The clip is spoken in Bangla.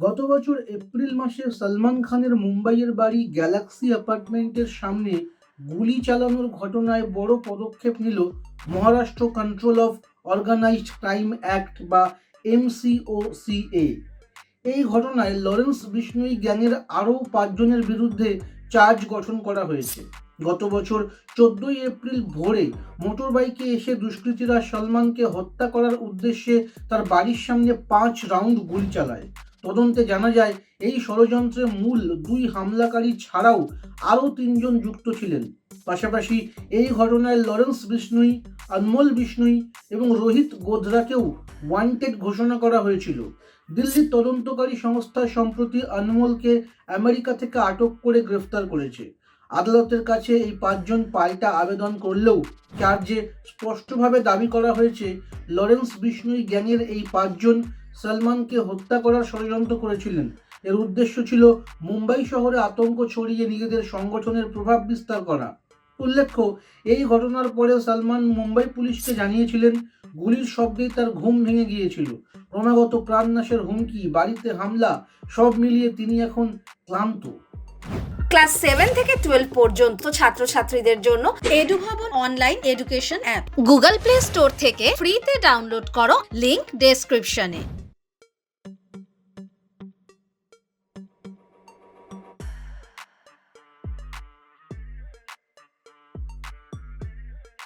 গত বছর এপ্রিল মাসে সলমান খানের মুম্বাইয়ের বাড়ি গ্যালাক্সি অ্যাপার্টমেন্টের সামনে গুলি চালানোর ঘটনায় বড় পদক্ষেপ নিল Maharashtra control of organised crime act বা এমসিওসিএ এই ঘটনায় লরেন্স বিষ্ণুই গ্যাংয়ের আরও পাঁচজনের বিরুদ্ধে চার্জ গঠন করা হয়েছে। গত বছর চোদ্দই এপ্রিল ভোরে মোটরবাইকে এসে দুষ্কৃতীরা সলমানকে হত্যা করার উদ্দেশ্যে তার বাড়ির সামনে পাঁচ রাউন্ড গুলি চালায়। তদন্তে জানা যায়, এই ষড়যন্ত্রের মূল দুই হামলাকারী ছাড়াও আরও তিনজন যুক্ত ছিলেন। পাশাপাশি এই ঘটনায় লরেন্স বিষ্ণুই অনমোল বিষ্ণুই এবং রোহিত গোধরাকেও ওয়ান্টেড ঘোষণা করা হয়েছিল। দিল্লির তদন্তকারী সংস্থা সম্প্রতি অনমোলকে আমেরিকা থেকে আটক করে গ্রেফতার করেছে। আদালতের কাছে এই পাঁচজন পাল্টা আবেদন করলেও চার্জে স্পষ্টভাবে দাবি করা হয়েছে, লরেন্স বিষ্ণুই গ্যাংয়ের এই পাঁচজন সলমানকে হত্যা করার ষড়যন্ত্র করেছিলেন। এর উদ্দেশ্য ছিল মুম্বাই শহরে আতঙ্ক ছড়িয়ে নিজেদের সংগঠনের প্রভাব বিস্তার করা। উল্লেখ্য, এই ঘটনার পরে সালমান মুম্বাই পুলিশকে জানিয়েছিলেন, গুলির শব্দেই তার ঘুম ভেঙে গিয়েছিল। ক্রমাগত প্রাণনাশের হুমকি, বাড়িতে হামলা, সব মিলিয়ে তিনি এখন ক্লান্ত। ক্লাস সেভেন থেকে টুয়েলভ পর্যন্ত ছাত্রছাত্রীদের জন্য Edu Bhaban online education app. Google Play store থেকে ফ্রিতে ডাউনলোড করো লিংক ডেসক্রিপশনে।